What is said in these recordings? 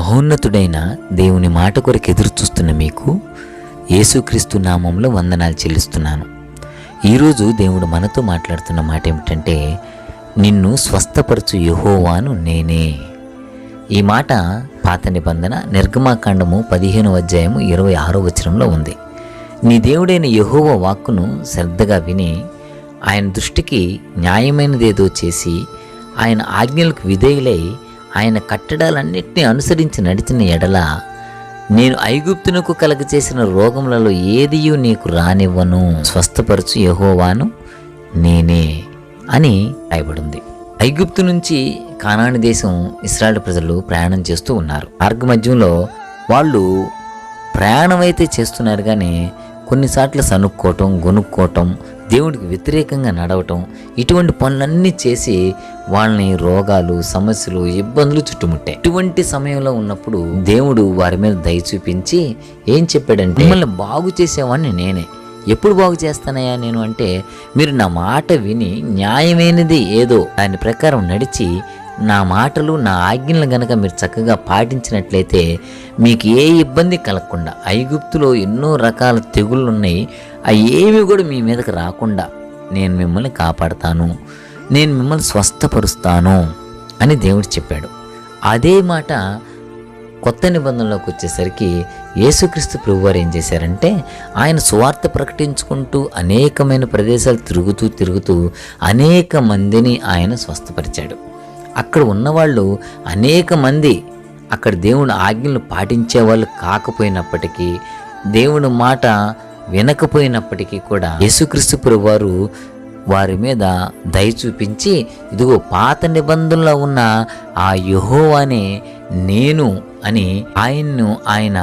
మహోన్నతుడైన దేవుని మాట కొరకు ఎదురు చూస్తున్న మీకు యేసుక్రీస్తు నామంలో వందనాలు చెల్లిస్తున్నాను. ఈరోజు దేవుడు మనతో మాట్లాడుతున్న మాట ఏమిటంటే నిన్ను స్వస్థపరచు యహోవాను నేనే. ఈ మాట పాత నిబంధన నిర్గమాకాండము పదిహేను అధ్యాయము ఇరవై ఆరో వచనంలో ఉంది. నీ దేవుడైన యహోవ వాక్కును శ్రద్ధగా విని ఆయన దృష్టికి న్యాయమైనదేదో చేసి ఆయన ఆజ్ఞలకు విధేయులై ఆయన కట్టడాలన్నింటినీ అనుసరించి నడిచిన ఎడల నేను ఐగుప్తునకు కలగచేసిన రోగములలో ఏదియూ నీకు రానివ్వను. స్వస్థపరచు యహోవాను నేనే అని రాయబడింది. ఐగుప్తు నుంచి కానాని దేశం ఇస్రాయల్ ప్రజలు ప్రయాణం చేస్తూ ఉన్నారు. మార్గమధ్యంలో వాళ్ళు ప్రయాణం అయితే చేస్తున్నారు కానీ కొన్నిసార్లు సనుక్కోవటం గొనుక్కోవటం దేవుడికి వ్యతిరేకంగా నడవటం ఇటువంటి పనులన్నీ చేసి వాళ్ళని రోగాలు సమస్యలు ఇబ్బందులు చుట్టుముట్టాయి. ఇటువంటి సమయంలో ఉన్నప్పుడు దేవుడు వారి మీద దయ చూపించి ఏం చెప్పాడంటే మిమ్మల్ని బాగు చేసేవాడిని నేనే. ఎప్పుడు బాగు చేస్తానయ్యా నేను? అంటే మీరు నా మాట విని న్యాయమైనది ఏదో దాని ప్రకారం నడిచి నా మాటలు నా ఆజ్ఞలు గనక మీరు చక్కగా పాటించినట్లయితే మీకు ఏ ఇబ్బంది కలగకుండా ఐగుప్తులో ఎన్నో రకాల తెగుళ్ళు ఉన్నాయి అవి ఏమి కూడా మీ మీదకి రాకుండా నేను మిమ్మల్ని కాపాడతాను నేను మిమ్మల్ని స్వస్థపరుస్తాను అని దేవుడు చెప్పాడు. అదే మాట కొత్త నిబంధనలోకి వచ్చేసరికి యేసుక్రీస్తు ప్రభువారు ఏం చేశారంటే ఆయన సువార్త ప్రకటించుకుంటూ అనేకమైన ప్రదేశాలు తిరుగుతూ తిరుగుతూ అనేక మందిని ఆయన స్వస్థపరిచాడు. అక్కడ ఉన్నవాళ్ళు అనేక మంది. అక్కడ దేవుని ఆజ్ఞలు పాటించే వాళ్ళు కాకపోయినప్పటికీ దేవుని మాట వినకపోయినప్పటికీ కూడా యేసుక్రీస్తు వారు వారి మీద దయ చూపించి ఇదిగో పాత నిబంధనలో ఉన్న ఆ యహోవానే నేను అని ఆయన్ను ఆయన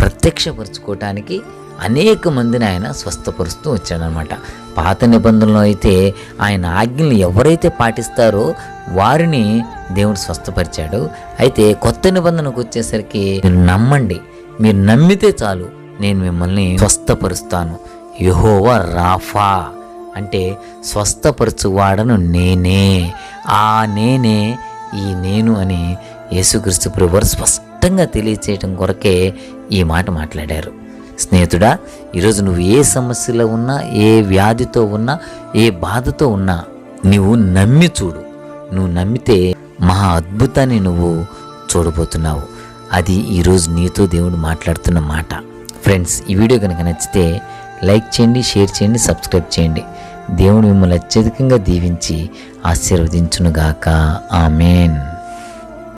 ప్రత్యక్షపరచుకోవటానికి అనేక మందిని ఆయన స్వస్థపరుస్తూ వచ్చాడనమాట. పాత నిబంధనలో అయితే ఆయన ఆజ్ఞలు ఎవరైతే పాటిస్తారో వారిని దేవుడు స్వస్థపరిచాడు. అయితే కొత్త నిబంధనకు వచ్చేసరికి మీరు నమ్మండి. మీరు నమ్మితే చాలు నేను మిమ్మల్ని స్వస్థపరుస్తాను. యహోవా రాఫా అంటే స్వస్థపరచువాడను నేనే. ఆ నేనే ఈ నేను అని యేసుక్రీస్తు ప్రభువారు స్పష్టంగా తెలియచేయటం కొరకే ఈ మాట మాట్లాడారు. స్నేహితుడా ఈరోజు నువ్వు ఏ సమస్యలో ఉన్నా ఏ వ్యాధితో ఉన్నా ఏ బాధతో ఉన్నా నువ్వు నమ్మి చూడు. నువ్వు నమ్మితే మహా అద్భుతాన్ని నువ్వు చూడబోతున్నావు. అది ఈరోజు నీతో దేవుడు మాట్లాడుతున్న మాట. ఫ్రెండ్స్ ఈ వీడియో కనుక నచ్చితే లైక్ చేయండి షేర్ చేయండి సబ్స్క్రైబ్ చేయండి. దేవుడు మిమ్మల్ని అత్యధికంగా దీవించి ఆశీర్వదించునుగాక. ఆమెన్.